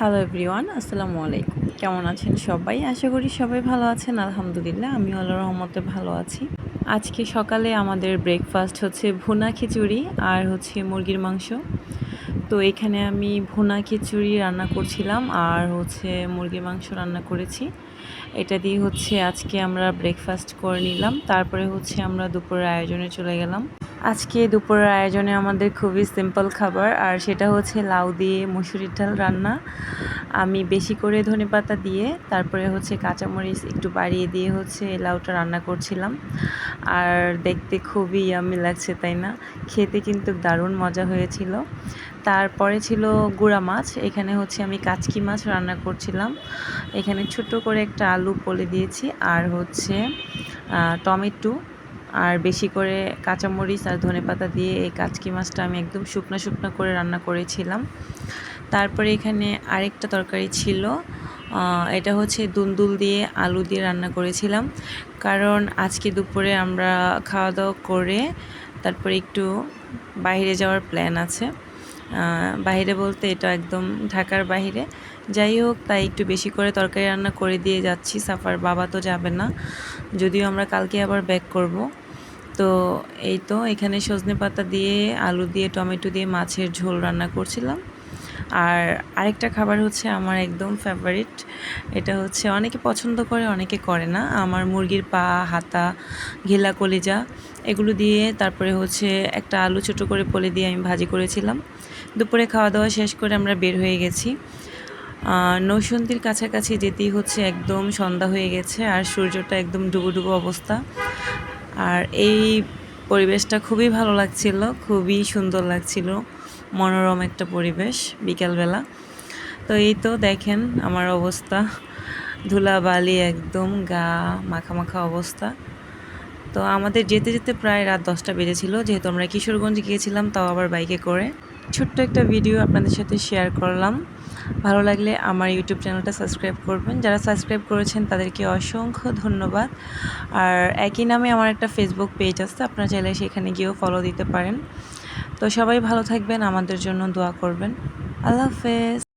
Hello everyone আসসালামু আলাইকুম। কেমন আছেন সবাই? আশা করি সবাই ভালো আছেন, আলহামদুলিল্লাহ। আমি আল্লাহ রহমতে ভালো আছি। আজকে সকালে আমাদের ব্রেকফাস্ট হচ্ছে ভুনা খিচুড়ি আর হচ্ছে মুরগির মাংস। তো এখানে আমি ভুনা খিচুড়ি রান্না করছিলাম আর হচ্ছে মুরগির মাংস রান্না করেছি। এটা দিয়ে হচ্ছে আজকে আমরা ব্রেকফাস্ট করে নিলাম। তারপরে হচ্ছে আমরা দুপুরের আয়োজনে চলে গেলাম। আজকে দুপুরের আয়োজনে আমাদের খুবই সিম্পল খাবার, আর সেটা হচ্ছে লাউ দিয়ে মুসুরির ডাল রান্না। আমি বেশি করে ধনে পাতা দিয়ে, তারপরে হচ্ছে কাঁচামরিচ একটু বাড়িয়ে দিয়ে হচ্ছে লাউটা রান্না করছিলাম। আর দেখতে খুবই আমি লাগছে, তাই না? খেতে কিন্তু দারুণ মজা হয়েছিল। তারপরে ছিল গুঁড়া মাছ, এখানে হচ্ছে আমি কাচকি মাছ রান্না করছিলাম। এখানে ছোট করে একটা আলু পলে দিয়েছি, আর হচ্ছে টমেটো। আর বেশি করে কাঁচামরিচ আর ধনে পাতা দিয়ে এই কাচকি মাছটা আমি একদম শুকনো শুকনো করে রান্না করেছিলাম। তারপরে এখানে আরেকটা তরকারি ছিল এটা হচ্ছে দুন্দুল দিয়ে আলু দিয়ে রান্না করেছিলাম। কারণ আজকে দুপুরে আমরা খাওয়া দাওয়া করে তারপরে একটু বাইরে যাওয়ার প্ল্যান আছে। বাইরে বলতে এটা একদম ঢাকার বাইরে। যাই হোক, তাই একটু বেশি করে তরকারি রান্না করে দিয়ে যাচ্ছি। সাফার বাবা তো যাবে না। যদিও আমরা কালকে আবার ব্যাক করব। তো এই তো এখানে সজনে পাতা দিয়ে, আলু দিয়ে, টমেটো দিয়ে মাছের ঝোল রান্না করছিলাম। আর আরেকটা খাবার হচ্ছে আমার একদম ফেভারিট এটা হচ্ছে অনেকে পছন্দ করে, অনেকে করে না। আমার মুরগির পা, হাতা, ঘেলা কলিজা, এগুলো দিয়ে তারপরে হচ্ছে একটা আলু ছোটো করে পলে দিয়ে আমি ভাজি করেছিলাম। দুপুরে খাওয়া দাওয়া শেষ করে আমরা বের হয়ে গেছি। নৌসন্দির কাছাকাছি যেতেই হচ্ছে একদম সন্ধ্যা হয়ে গেছে, আর সূর্যটা একদম ডুবো ডুবো অবস্থা। আর এই পরিবেশটা খুবই ভালো লাগছিল, খুবই সুন্দর লাগছিল, মনোরম একটা পরিবেশ বিকালবেলা। তো এই তো দেখেন আমার অবস্থা ধুলা বালি একদম গা মাখা মাখা অবস্থা। তো আমাদের যেতে যেতে প্রায় রাত দশটা বেজেছিল। যেহেতু আমরা কিশোরগঞ্জ গিয়েছিলাম, তাও আবার বাইকে করে। ছোট্ট একটা ভিডিও আপনাদের সাথে শেয়ার করলাম। ভালো লাগলে আমার ইউটিউব চ্যানেলটা সাবস্ক্রাইব করবেন। যারা সাবস্ক্রাইব করেছেন, তাদেরকে অসংখ্য ধন্যবাদ। আর একই নামে আমার একটা ফেসবুক পেজ আছে, আপনারা চাইলে সেখানে গিয়েও ফলো দিতে পারেন। তো সবাই ভালো থাকবেন, আমাদের জন্য দোয়া করবেন। আল্লাহ হাফেজ।